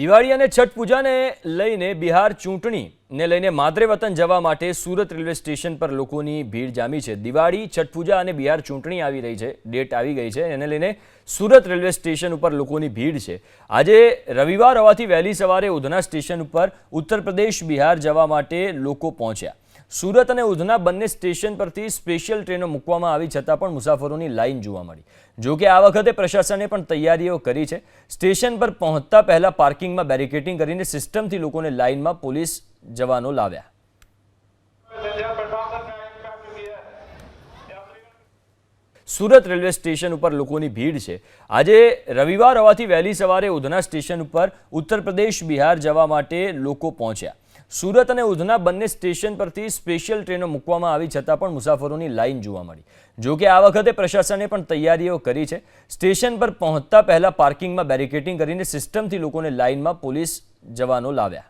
દિવાળી અને છઠ પૂજાને લઈને બિહાર ચૂંટણીને લઈને માદરે વતન જવા માટે સુરત રેલવે સ્ટેશન પર લોકોની ભીડ જામી છે. દિવાળી, છઠ પૂજા અને બિહાર ચૂંટણી આવી રહી છે. ડેટ આવી ગઈ છે. એને લઈને સુરત રેલવે સ્ટેશન ઉપર લોકોની ભીડ છે. આજે રવિવાર હોવાથી વહેલી સવારે ઉધના સ્ટેશન ઉપર ઉત્તર પ્રદેશ, બિહાર જવા માટે લોકો પહોંચ્યા. સુરત અને ઉધના બંને સ્ટેશન પરથી સ્પેશિયલ ટ્રેનો મૂકવામાં આવી છતાં પણ મુસાફરોની લાઇન જોવા મળી. જો કે આ વખતે પ્રશાસને પણ તૈયારીઓ કરી છે. સ્ટેશન પર પહોંચતા પહેલા પાર્કિંગમાં બેરિકેટિંગ કરીને સિસ્ટમથી લોકોને લાઇનમાં પોલીસ જવાનો લાવ્યા. સુરત રેલવે સ્ટેશન ઉપર લોકોની ભીડ છે. આજે રવિવાર હોવાથી વહેલી સવારે ઉધના સ્ટેશન ઉપર ઉત્તર પ્રદેશ બિહાર જવા માટે લોકો પહોંચ્યા. સુરત અને ઉધના બંને સ્ટેશન પરથી સ્પેશિયલ ટ્રેનો મૂકવામાં આવી છતાં પણ મુસાફરોની લાઇન જોવા મળી જો કે આ વખતે પ્રશાસને પણ તૈયારીઓ કરી છે સ્ટેશન પર પહોંચતા પહેલા પાર્કિંગમાં બેરિકેટિંગ કરીને સિસ્ટમથી લોકોને લાઇનમાં પોલીસ જવાનો લાવ્યા